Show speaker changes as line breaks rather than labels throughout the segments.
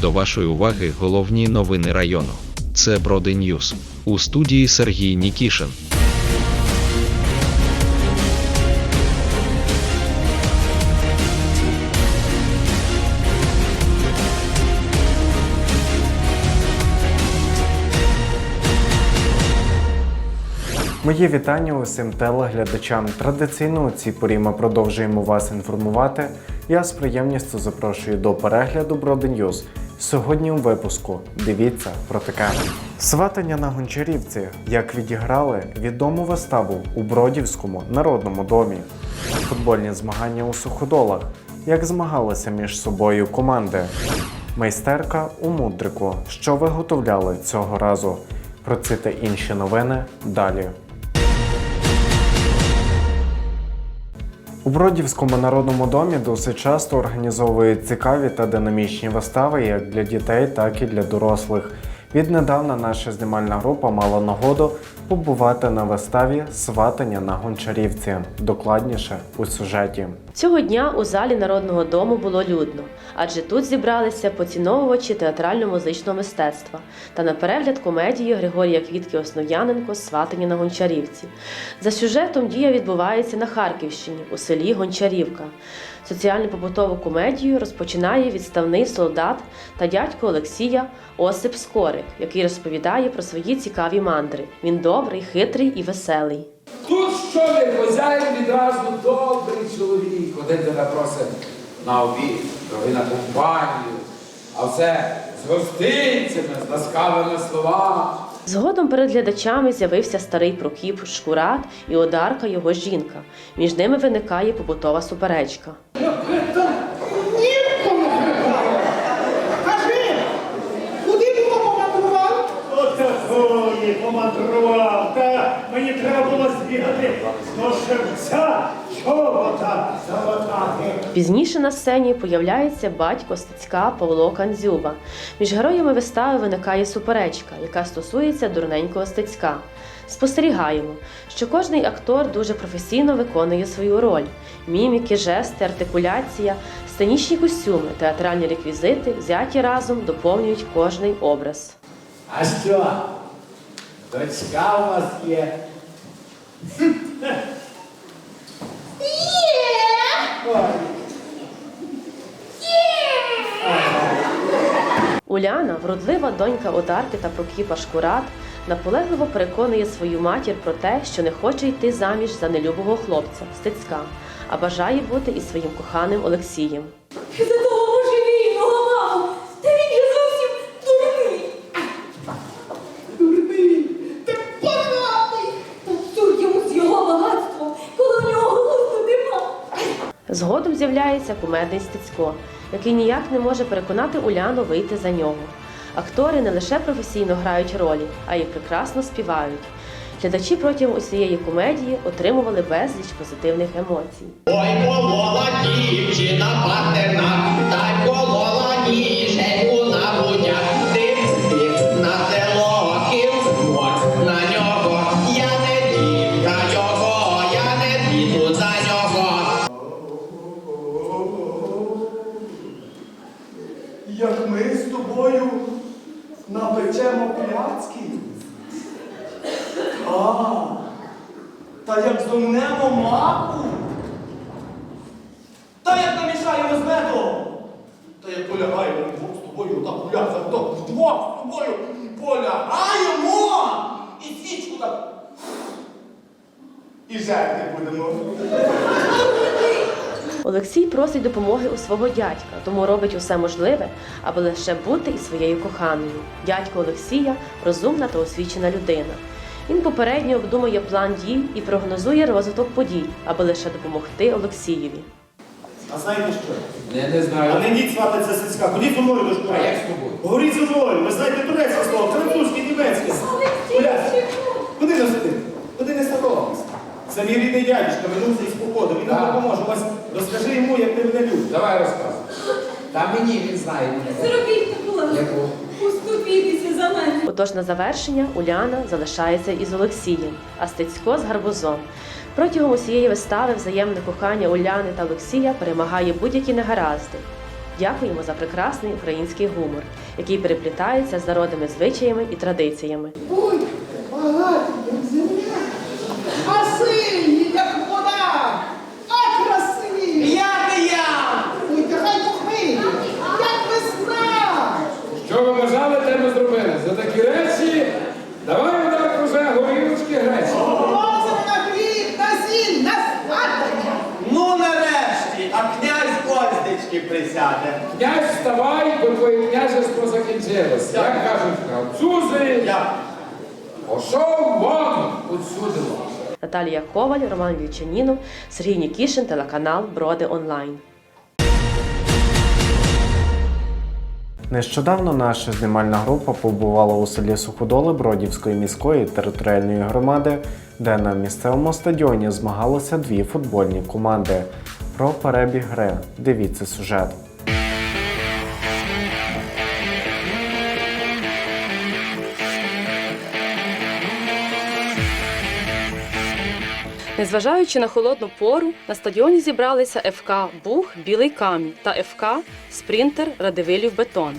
До вашої уваги головні новини району. Це Броди Ньюс. У студії Сергій Нікішин.
Мої вітання усім телеглядачам. Традиційно у цій порі ми продовжуємо вас інформувати. Я з приємністю запрошую до перегляду Броди Ньюз. Сьогодні у випуску дивіться про таке. Сватання на Гончарівці, як відіграли відому виставу у Бродівському народному домі. Футбольні змагання у суходолах, як змагалися між собою команди. Майстерка у мудрику, що виготовляли цього разу. Про ці та інші новини далі. У Бродівському народному домі досить часто організовують цікаві та динамічні вистави як для дітей, так і для дорослих. Віднедавна наша знімальна група мала нагоду побувати на виставі Сватання на Гончарівці. Докладніше у сюжеті.
Цього дня у залі Народного дому було людно, адже тут зібралися поціновувачі театрально-музичного мистецтва та на перегляд комедії Григорія Квітки Основ'яненко Сватані на Гончарівці. За сюжетом дія відбувається на Харківщині у селі Гончарівка. Соціально-побутову комедію розпочинає відставний солдат та дядько Олексія Осип Скорик, який розповідає про свої цікаві мандри. Він добрий, хитрий і веселий.
Тут що не хозяїн відразу добрий чоловік. Один тебе просить на обід, другий на компанію, а все з гостинцями, з ласкавими словами.
Згодом перед глядачами з'явився старий Прокіп Шкурат і Одарка його жінка. Між ними виникає побутова суперечка.
Помандрував,
та мені треба було збігати до шевця.
Пізніше на сцені появляється батько Стецька Павло Кандзюба. Між героями вистави виникає суперечка, яка стосується дурненького Стецька. Спостерігаємо, що кожний актор дуже професійно виконує свою роль: міміки, жести, артикуляція, сценічні костюми, театральні реквізити взяті разом доповнюють кожний образ.
А що? Дочка у вас є?
Уляна, вродлива донька Одарки та Прокіпа Шкурат, наполегливо переконує свою матір про те, що не хоче йти заміж за нелюбого хлопця Стецька, а бажає бути із своїм коханим Олексієм.
За того божевільного маму! Та він же зовсім дурний!
Дурний, ти поганий.
Та цур йому з його багатством, коли в нього глузду нема!
Згодом з'являється кумедний Стецько, який ніяк не може переконати Уляну вийти за нього. Актори не лише професійно грають ролі, а й прекрасно співають. Глядачі протягом усієї комедії отримували безліч позитивних емоцій.
Ой, колола дівчина патерна, та й колола ніженьку
зомнемо маку? Та як намішаємо з медом? Та як полягаємо вдвох з тобою, так гуляться, то вдвох з тобою полягаємо! І свічку так. І жерти будемо.
Олексій просить допомоги у свого дядька, тому робить усе можливе, аби лише бути із своєю коханою. Дядько Олексія розумна та освічена людина. Він попередньо обдумує план дій і прогнозує розвиток подій, аби лише допомогти Олексієві.
А знаєте що?
Не, не
А
знаю.
не йдіть свататься сицька, ходіть зі мною до школи.
А як з тобою?
Говоріть зі мною, ви знаєте турецьке слово, французьке, німецьке. Куди не сидити? Куди не соромитися? Це мій рідний дядечко, вернувся із походу, він нам допоможе. Ось розкажи йому, як ти мене любиш.
Давай розказуй. Та мені він знає.
Зробіть таку ласку!
Яку?
За мене!
Отож на завершення Уляна залишається із Олексієм, а Стецько з гарбузом. Протягом усієї вистави взаємне кохання Уляни та Олексія перемагає будь-які негаразди. Дякуємо за прекрасний український гумор, який переплітається з народними звичаями і традиціями.
Ой, багатий, як земля. А синій, як вода. А красивий.
Я не я!
Ой, та хай похмилі. Як весна.
Що ви бажали, те ми зробили. За такі речі давай удар уже горілочки гречі.
Лозер на хліб, на сіль, на сватання.
Ну нарешті, а князь Оздечки присяде.
Князь, вставай, бо твоє закінчилось. Як кажуть французи,
Я.
пошов вон отсюди.
Наталія Коваль, Роман Вільчанінов, Сергій Нікішин, телеканал Броди Онлайн.
Нещодавно наша знімальна група побувала у селі Суходоли Бродівської міської територіальної громади, де на місцевому стадіоні змагалися дві футбольні команди. Про перебіг гри дивіться сюжет.
Незважаючи на холодну пору, на стадіоні зібралися ФК Бух Білий Камінь та ФК Спринтер Радивилів Бетон.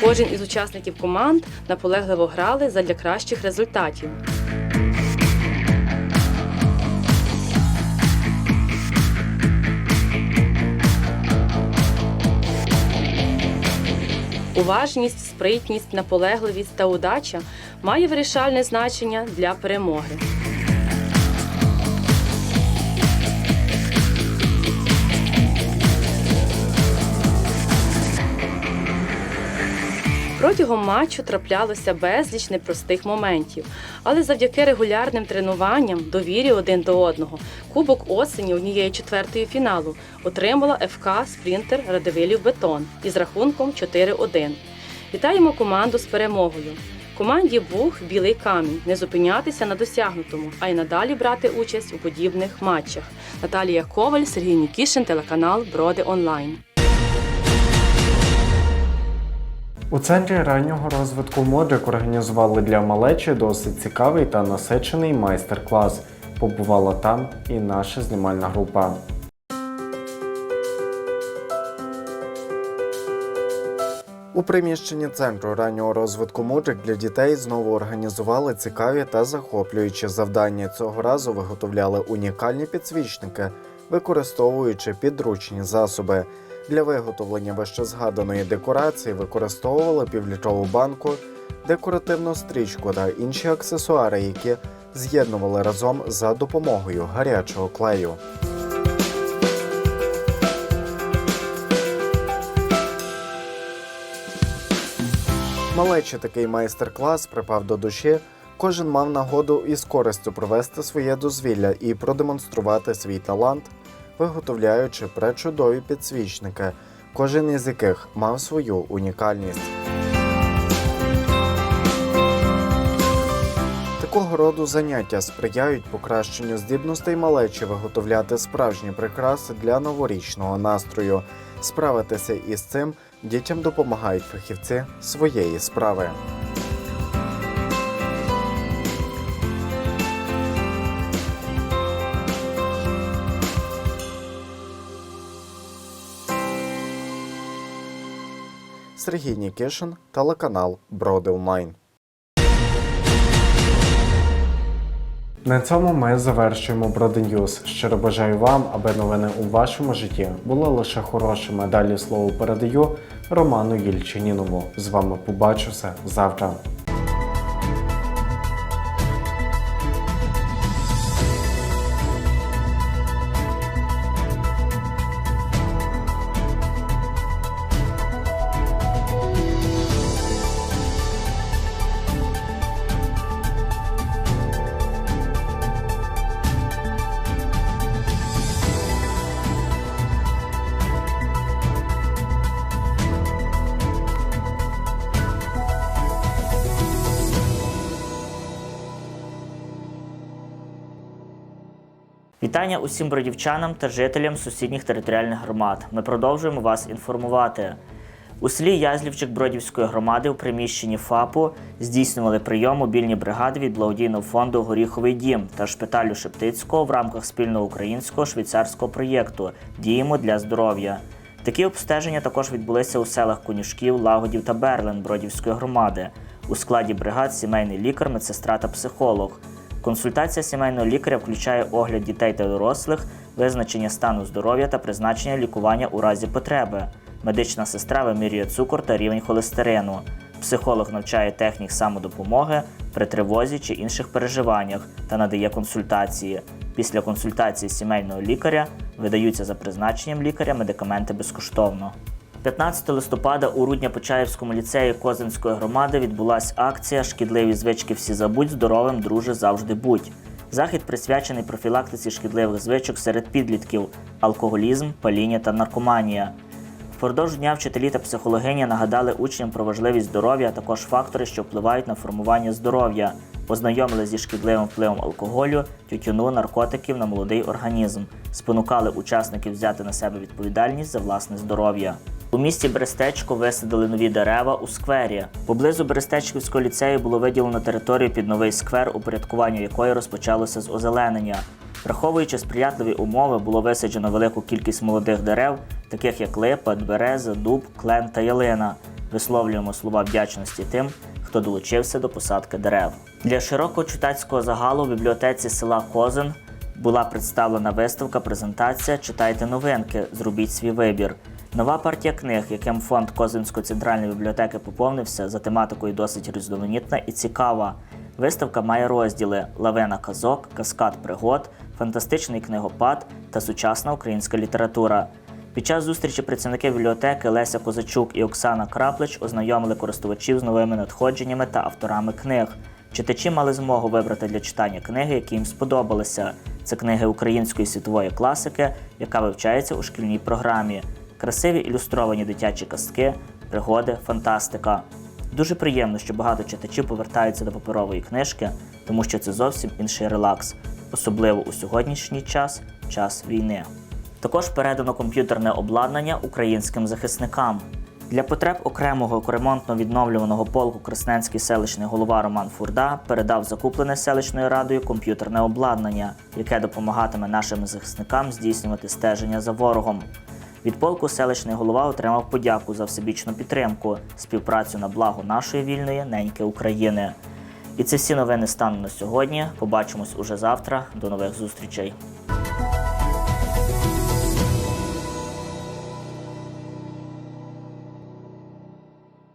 Кожен із учасників команд наполегливо грали задля кращих результатів. Уважність, спритність, наполегливість та удача має вирішальне значення для перемоги. Протягом матчу траплялося безліч непростих моментів, але завдяки регулярним тренуванням, довірі один до одного, Кубок осені однієї четвертої фіналу отримала ФК Спринтер Радивилів Бетон із рахунком 4-1. Вітаємо команду з перемогою. Команді Бух Білий камінь не зупинятися на досягнутому, а й надалі брати участь у подібних матчах. Наталія Коваль, Сергій Нікішин, телеканал Броди Онлайн.
У центрі раннього розвитку Модрик організували для малечі досить цікавий та насичений майстер-клас. Побувала там і наша знімальна група. У приміщенні центру раннього розвитку Мудрик для дітей знову організували цікаві та захоплюючі завдання. Цього разу виготовляли унікальні підсвічники, використовуючи підручні засоби. Для виготовлення вищезгаданої декорації використовували півлітрову банку, декоративну стрічку та інші аксесуари, які з'єднували разом за допомогою гарячого клею. Малечі такий майстер-клас припав до душі. Кожен мав нагоду із користю провести своє дозвілля і продемонструвати свій талант, виготовляючи пречудові підсвічники, кожен із яких мав свою унікальність. Такого роду заняття сприяють покращенню здібностей малечі виготовляти справжні прикраси для новорічного настрою. Справитися із цим дітям допомагають фахівці своєї справи. Сергій Нікішин, телеканал Броди Онлайн. На цьому ми завершуємо Броденюз. Щиро бажаю вам, аби новини у вашому житті були лише хорошими. Далі слово передаю Роману Єльчиніному. З вами побачуся завтра.
Вітання усім бродівчанам та жителям сусідніх територіальних громад. Ми продовжуємо вас інформувати. У селі Язлівчик Бродівської громади у приміщенні ФАПу здійснювали прийом мобільні бригади від благодійного фонду Горіховий дім та шпиталю Шептицького в рамках спільного українського швейцарського проєкту Діємо для здоров'я. Такі обстеження також відбулися у селах Конюшків, Лагодів та Берлин Бродівської громади. У складі бригад сімейний лікар, медсестра та психолог. Консультація сімейного лікаря включає огляд дітей та дорослих, визначення стану здоров'я та призначення лікування у разі потреби. Медична сестра вимірює цукор та рівень холестерину. Психолог навчає технік самодопомоги при тривозі чи інших переживаннях та надає консультації. Після консультації сімейного лікаря видаються за призначенням лікаря медикаменти безкоштовно. 15 листопада у Рудня-Почаївському ліцеї Козинської громади відбулася акція Шкідливі звички всі забудь, здоровим, друже, завжди будь. Захід присвячений профілактиці шкідливих звичок серед підлітків, алкоголізм, паління та наркоманія. Впродовж дня вчителі та психологині нагадали учням про важливість здоров'я, а також фактори, що впливають на формування здоров'я, познайомили зі шкідливим впливом алкоголю, тютюну, наркотиків на молодий організм, спонукали учасників взяти на себе відповідальність за власне здоров'я. У місті Берестечко висадили нові дерева у сквері. Поблизу Берестечківського ліцею було виділено територію під новий сквер, упорядкування якої розпочалося з озеленення. Враховуючи сприятливі умови, було висаджено велику кількість молодих дерев, таких як липа, береза, дуб, клен та ялина. Висловлюємо слова вдячності тим, хто долучився до посадки дерев. Для широкого читацького загалу в бібліотеці села Козин була представлена виставка, презентація Читайте новинки, зробіть свій вибір. Нова партія книг, яким фонд Козинської центральної бібліотеки поповнився, за тематикою досить різноманітна і цікава. Виставка має розділи Лавина казок, Каскад пригод, фантастичний книгопад та сучасна українська література. Під час зустрічі працівники бібліотеки Леся Козачук і Оксана Краплич ознайомили користувачів з новими надходженнями та авторами книг. Читачі мали змогу вибрати для читання книги, які їм сподобалися. Це книги української світової класики, яка вивчається у шкільній програмі, красиві ілюстровані дитячі казки, пригоди, фантастика. Дуже приємно, що багато читачів повертаються до паперової книжки, тому що це зовсім інший релакс, особливо у сьогоднішній час, час війни. Також передано комп'ютерне обладнання українським захисникам. Для потреб окремого ремонтно-відновлюваного полку Красненський селищний голова Роман Фурда передав закуплене селищною радою комп'ютерне обладнання, яке допомагатиме нашим захисникам здійснювати стеження за ворогом. Від полку селищний голова отримав подяку за всебічну підтримку, співпрацю на благо нашої вільної неньки України. І це всі новини стану на сьогодні. Побачимось уже завтра. До нових зустрічей.